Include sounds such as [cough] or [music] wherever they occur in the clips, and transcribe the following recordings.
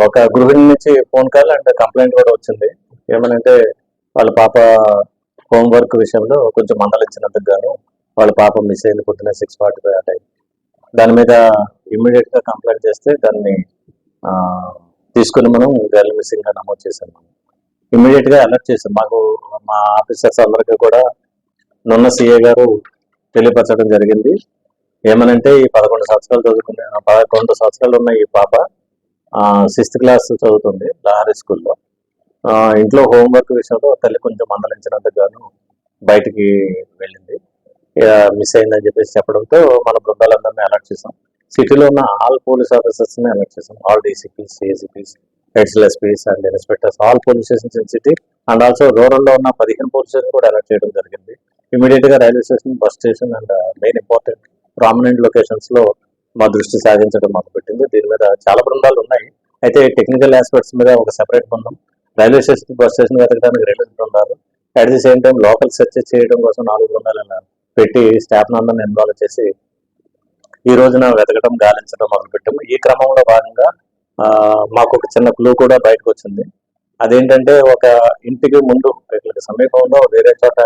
ఒక గృహిణి నుంచి ఫోన్ కాల్ అండ్ కంప్లైంట్ కూడా వచ్చింది. ఏమనంటే వాళ్ళ పాప హోంవర్క్ విషయంలో కొంచెం మందలించినందుకు గాను వాళ్ళ పాప మిస్ అయింది పొద్దున్న సిక్స్ ఫార్టీ ఫైవ్ ఆ టైం దాని మీద ఇమ్మీడియట్గా కంప్లైంట్ చేస్తే దాన్ని తీసుకుని మనం గర్ల్ మిస్సింగ్గా నమోదు చేశాం ఇమ్మీడియట్గా అలర్ట్ చేశాం. మాకు మా ఆఫీసర్స్ అందరికీ కూడా నున్న సిఏ గారు తెలియపరచడం జరిగింది. ఏమనంటే ఈ పదకొండు సంవత్సరాలు చదువుకునే పదకొండు సంవత్సరాలు ఉన్న ఈ పాప సిక్స్త్ క్లాస్ చదువుతుంది లహరి స్కూల్లో. ఇంట్లో హోంవర్క్ విషయంలో తల్లి కొంచెం మందలించినంత గాను బయటికి వెళ్ళింది. మిస్ అయిందని చెప్పేసి చెప్పడంతో మన బృందాలందరినీ అలర్ట్ చేసాం సిటీలో ఉన్న ఆల్ పోలీస్ ఆఫీసర్స్ని అలర్ట్ చేసాం all DCPs ACPs heads SPs and inspectors all police stations in city and also రూరల్లో ఉన్న పదిహేను పోలీస్ స్టేషన్ కూడా అలర్ట్ చేయడం జరిగింది. ఇమీడియట్గా railway station bus station and main important prominent లొకేషన్స్లో మా దృష్టి సాధించడం మొదలుపెట్టింది. దీని మీద చాలా బృందాలు ఉన్నాయి. అయితే టెక్నికల్ ఆస్పెక్ట్స్ మీద ఒక సెపరేట్ బృందం. రైల్వే స్టేషన్ బస్ స్టేషన్ వెతకడానికి రెండు బృందాలు. At the same time local search చేయడం కోసం నాలుగు బృందాలను పెట్టి స్టాఫ్ నందరిని ఇన్వాల్వ్ చేసి ఈ రోజున వెతకడం గాలించడం మొదలుపెట్టాము. ఈ క్రమంలో భాగంగా మాకు ఒక చిన్న క్లూ కూడా బయటకు వచ్చింది. అదేంటంటే ఒక ఇంటికి ముందు ఇట్లా సమీపంలో వేరే చోట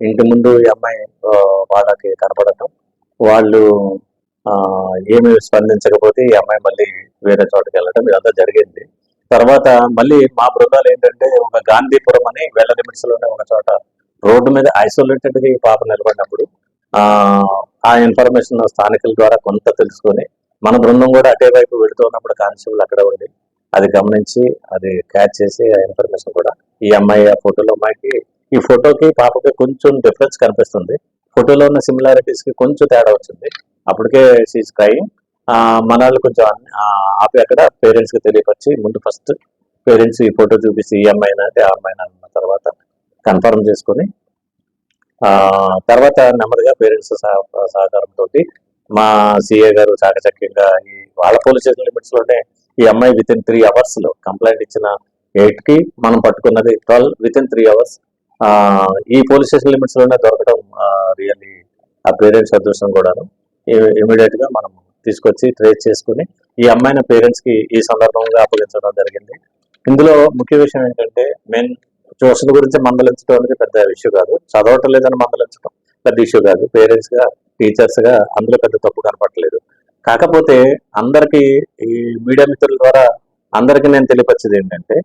ఇంటి ముందు ఈ అమ్మాయి వాళ్ళకి కనపడటం. వాళ్ళు ఏమి స్పందించకపోతే ఈ అమ్మాయి మళ్ళీ వేరే చోటకి వెళ్ళడం ఇదంతా జరిగింది. తర్వాత మళ్ళీ మా బృందాలు ఏంటంటే ఒక గాంధీపురం అని వేల లిమిట్స్లోనే ఒక చోట రోడ్డు మీద ఐసోలేటెడ్గా ఈ పాప నిలబడినప్పుడు ఆ ఆ ఇన్ఫర్మేషన్ స్థానికుల ద్వారా కొంత తెలుసుకొని మన బృందం కూడా అటే వైపు వెళుతున్నప్పుడు కానిస్టేబుల్ అక్కడ ఉండి అది గమనించి అది క్యాచ్ చేసి ఆ ఇన్ఫర్మేషన్ కూడా ఈ అమ్మాయి ఆ ఫోటోలో అమ్మాయికి ఈ ఫోటోకి పాపకి కొంచెం డిఫరెన్స్ కనిపిస్తుంది. ఫోటోలో ఉన్న సిమిలారిటీస్కి కొంచెం తేడా వచ్చింది. అప్పటికే సీజ్ క్రైమ్ మన వాళ్ళు కొంచెం ఆపి అక్కడ పేరెంట్స్కి తెలియపరిచి ముందు ఫస్ట్ పేరెంట్స్ ఈ ఫోటో చూపిస్తే ఈ అమ్మాయినా అంటే ఆ అమ్మాయినా అన్న తర్వాత కన్ఫర్మ్ చేసుకొని తర్వాత నెమ్మదిగా పేరెంట్స్ సహకారంతో మా సిఏ గారు చాకచక్యంగా ఈ వాళ్ళ పోలీస్ స్టేషన్ లిమిట్స్లోనే ఈ అమ్మాయి విత్ ఇన్ త్రీ అవర్స్లో కంప్లైంట్ ఇచ్చిన ఎయిట్కి మనం పట్టుకున్నది twelve within three hours ఈ పోలీస్ స్టేషన్ లిమిట్స్లోనే దొరకడం రియల్లీ ఆ పేరెంట్స్ అదృష్టం కూడాను. ఇమీడియట్గా మనం తీసుకొచ్చి ట్రేస్ చేసుకుని ఈ అమ్మాయిని పేరెంట్స్కి ఈ సందర్భంగా అప్పగించడం జరిగింది. ఇందులో ముఖ్య విషయం ఏంటంటే మెయిన్ ట్యూషన్ గురించి మందలించడం అనేది పెద్ద ఇష్యూ కాదు. చదవటం లేదని మందలించడం పెద్ద ఇష్యూ కాదు. పేరెంట్స్గా టీచర్స్గా అందులో పెద్ద తప్పు కనపడలేదు. కాకపోతే అందరికి ఈ మీడియా మిత్రుల ద్వారా అందరికీ నేను తెలియపరిచేది ఏంటంటే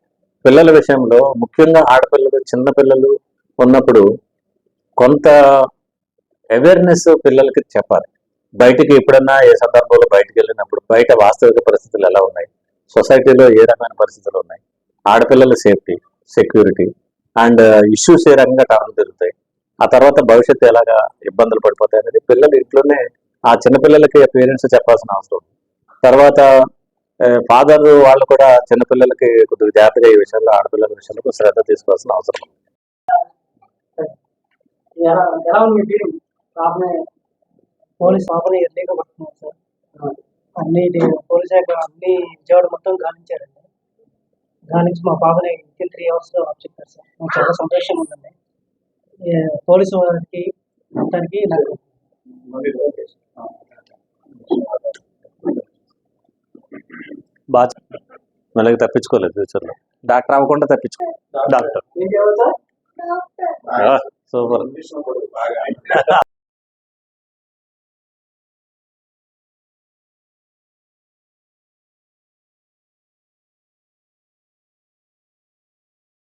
పిల్లల విషయంలో ముఖ్యంగా ఆడపిల్లలు చిన్న పిల్లలు ఉన్నప్పుడు కొంత అవేర్నెస్ పిల్లలకి చెప్పాలి. బయటికి ఎప్పుడన్నా ఏ సందర్భంలో బయటకు వెళ్ళినప్పుడు బయట వాస్తవిక పరిస్థితులు ఎలా ఉన్నాయి? సొసైటీలో ఏ రకమైన పరిస్థితులు ఉన్నాయి? ఆడపిల్లల safety security and uh, issues ఏ రకంగా టర్న్ తిరుగుతాయి ఆ తర్వాత భవిష్యత్తు ఎలాగా ఇబ్బందులు పడిపోతాయి అనేది పిల్లలు ఇంట్లోనే ఆ చిన్నపిల్లలకి పేరెంట్స్ చెప్పాల్సిన అవసరం ఉంది. తర్వాత uh, ఫాదర్ వాళ్ళు కూడా చిన్నపిల్లలకి కొద్దిగా జాగ్రత్తగా ఈ విషయంలో ఆడపిల్లల విషయంలో శ్రద్ధ తీసుకోవాల్సిన అవసరం పోలీస్ పాపని ఎర్లీగా పట్టుకున్నారు సార్. అన్ని పోలీస్ శాఖ అన్ని విజయవాడ మొత్తం గాలించారండి. గాలించి మా పాపని వితిన్ త్రీ అవర్స్లో చెప్పారు సార్. నాకు చాలా సంతోషంగా ఉందండి. పోలీసు వారికి మొత్తానికి నాకు బాగా. మెల్లగా తప్పించుకోలేదు ఫ్యూచర్లో. డాక్టర్ అవ్వకుండా తప్పించుకో డాక్టర్. ఏంటి ఎవరు సార్? సూపర్. [laughs]